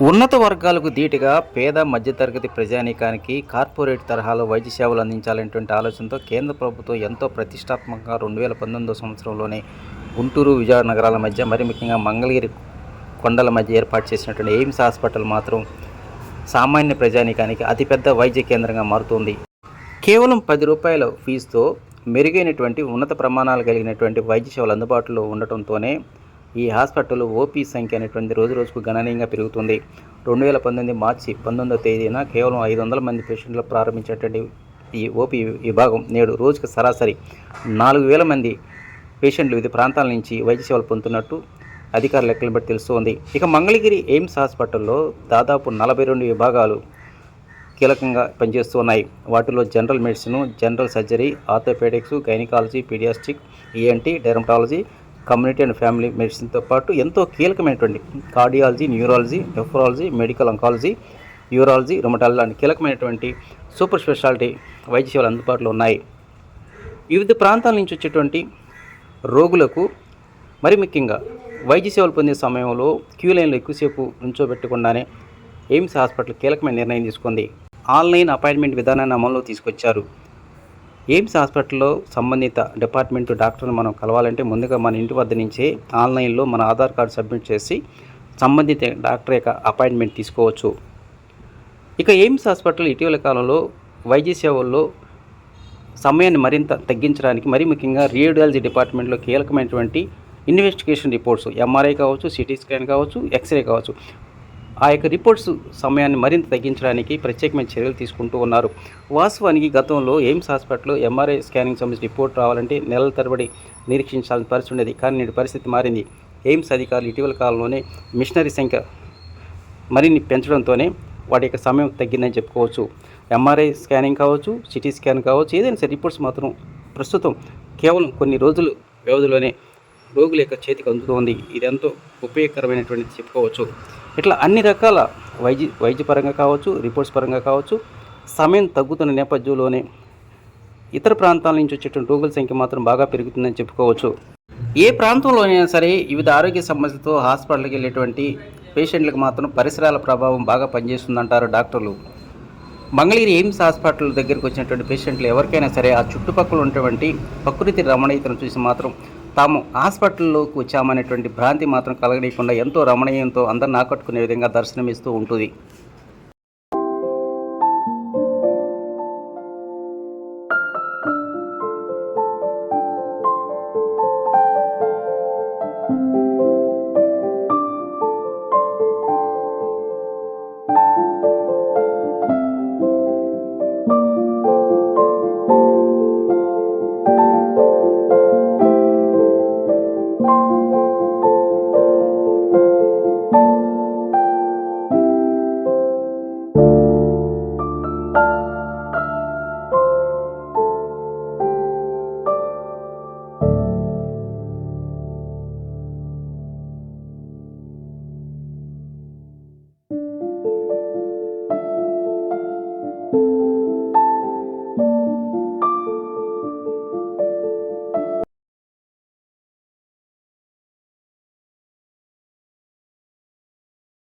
ఉన్నత వర్గాలకు ధీటుగా పేద మధ్యతరగతి ప్రజానీకానికి కార్పొరేట్ తరహాలో వైద్య సేవలు అందించాలనేటువంటి ఆలోచనతో కేంద్ర ప్రభుత్వం ఎంతో ప్రతిష్టాత్మకంగా రెండు వేల పంతొమ్మిదో సంవత్సరంలోనే గుంటూరు విజయవాడ నగరాల మధ్య మరి ముఖ్యంగా మంగళగిరి కొండల మధ్య ఏర్పాటు చేసినటువంటి ఎయిమ్స్ హాస్పిటల్ మాత్రం సామాన్య ప్రజానీకానికి అతిపెద్ద వైద్య కేంద్రంగా మారుతుంది. కేవలం పది రూపాయల ఫీజుతో మెరుగైనటువంటి ఉన్నత ప్రమాణాలు కలిగినటువంటి వైద్య సేవలు అందుబాటులో ఉండటంతోనే ఈ హాస్పిటల్ ఓపీ సంఖ్య అనేటువంటి రోజు రోజుకు గణనీయంగా పెరుగుతుంది. రెండు వేల పంతొమ్మిది మార్చి పంతొమ్మిదవ తేదీన కేవలం ఐదు వందల మంది పేషెంట్లు ప్రారంభించేటువంటి ఈ ఓపీ విభాగం నేడు రోజుకు సరాసరి నాలుగు వేల మంది పేషెంట్లు వివిధ ప్రాంతాల నుంచి వైద్య సేవలు పొందుతున్నట్టు అధికారుల లెక్కలు బట్టి తెలుస్తోంది. ఇక మంగళగిరి ఎయిమ్స్ హాస్పిటల్లో దాదాపు నలభై రెండు విభాగాలు కీలకంగా పనిచేస్తున్నాయి. వాటిలో general medicine general surgery orthopaedics gynaecology paediatric ENT dermatology community and family మెడిసిన్తో పాటు ఎంతో కీలకమైనటువంటి cardiology neurology nephrology medical oncology urology rheumatology లాంటి కీలకమైనటువంటి సూపర్ స్పెషాలిటీ వైద్య సేవలు అందుబాటులో ఉన్నాయి. వివిధ ప్రాంతాల నుంచి వచ్చేటువంటి రోగులకు మరి ముఖ్యంగా వైద్య సేవలు పొందే సమయంలో క్యూ లైన్లో ఎక్కువసేపు నుంచోబెట్టకుండానే ఎయిమ్స్ హాస్పిటల్ కీలకమైన నిర్ణయం తీసుకుంది. ఆన్లైన్ అపాయింట్మెంట్ విధానాన్ని అమల్లో తీసుకొచ్చారు. ఎయిమ్స్ హాస్పిటల్లో సంబంధిత డిపార్ట్మెంట్ డాక్టర్ని మనం కలవాలంటే ముందుగా మన ఇంటి వద్ద నుంచే ఆన్లైన్లో మన ఆధార్ కార్డు సబ్మిట్ చేసి సంబంధిత డాక్టర్ యొక్క అపాయింట్మెంట్ తీసుకోవచ్చు. ఇక ఎయిమ్స్ హాస్పిటల్ ఇటీవల కాలంలో వైద్య సేవల్లో సమయాన్ని మరింత తగ్గించడానికి మరీ ముఖ్యంగా రేడియాలజీ డిపార్ట్మెంట్లో కీలకమైనటువంటి ఇన్వెస్టిగేషన్ రిపోర్ట్స్ ఎంఆర్ఐ కావచ్చు సిటీ స్కాన్ కావచ్చు ఎక్స్రే కావచ్చు. ఆ యొక్క రిపోర్ట్స్ సమయాన్ని మరింత తగ్గించడానికి ప్రత్యేకమైన చర్యలు తీసుకుంటూ ఉన్నారు. వాస్తవానికి గతంలో ఎయిమ్స్ హాస్పిటల్లో ఎంఆర్ఐ స్కానింగ్ సంబంధించిన రిపోర్ట్ రావాలంటే నెలల తరబడి నిరీక్షించాల్సిన పరిస్థితి ఉండేది. కానీ నేటి పరిస్థితి మారింది. ఎయిమ్స్ అధికారులు ఇటీవల కాలంలోనే మిషనరీ సంఖ్య మరిన్ని పెంచడంతోనే వాటి యొక్క సమయం తగ్గిందని చెప్పుకోవచ్చు. ఎంఆర్ఐ స్కానింగ్ కావచ్చు సిటీ స్కాన్ కావచ్చు ఏదైనా సరే రిపోర్ట్స్ మాత్రం ప్రస్తుతం కేవలం కొన్ని రోజులు వ్యవధిలోనే రోగుల యొక్క చేతికి అందుతోంది. ఇది ఎంతో ఉపయోగకరమైనటువంటి చెప్పుకోవచ్చు. ఇట్లా అన్ని రకాల వైద్య వైద్యపరంగా కావచ్చు రిపోర్ట్స్ పరంగా కావచ్చు సమయం తగ్గుతున్న నేపథ్యంలోనే ఇతర ప్రాంతాల నుంచి వచ్చేటువంటి రోగుల సంఖ్య మాత్రం బాగా పెరుగుతుందని చెప్పుకోవచ్చు. ఏ ప్రాంతంలోనైనా సరే వివిధ ఆరోగ్య సమస్యలతో హాస్పిటల్కి వెళ్ళేటువంటి పేషెంట్లకు మాత్రం పరిసరాల ప్రభావం బాగా పనిచేస్తుందంటారు డాక్టర్లు. మంగళగిరి ఎయిమ్స్ హాస్పిటల్ దగ్గరికి వచ్చినటువంటి పేషెంట్లు ఎవరికైనా సరే ఆ చుట్టుపక్కల ఉన్నటువంటి ప్రకృతి రమణీయతను చూసి మాత్రం తాము హాస్పిటల్లోకి వచ్చామనేటువంటి భ్రాంతి మాత్రం కలగనీయకుండా ఎంతో రమణీయంతో అందరిని ఆకట్టుకునే విధంగా దర్శనమిస్తూ ఉంటుంది.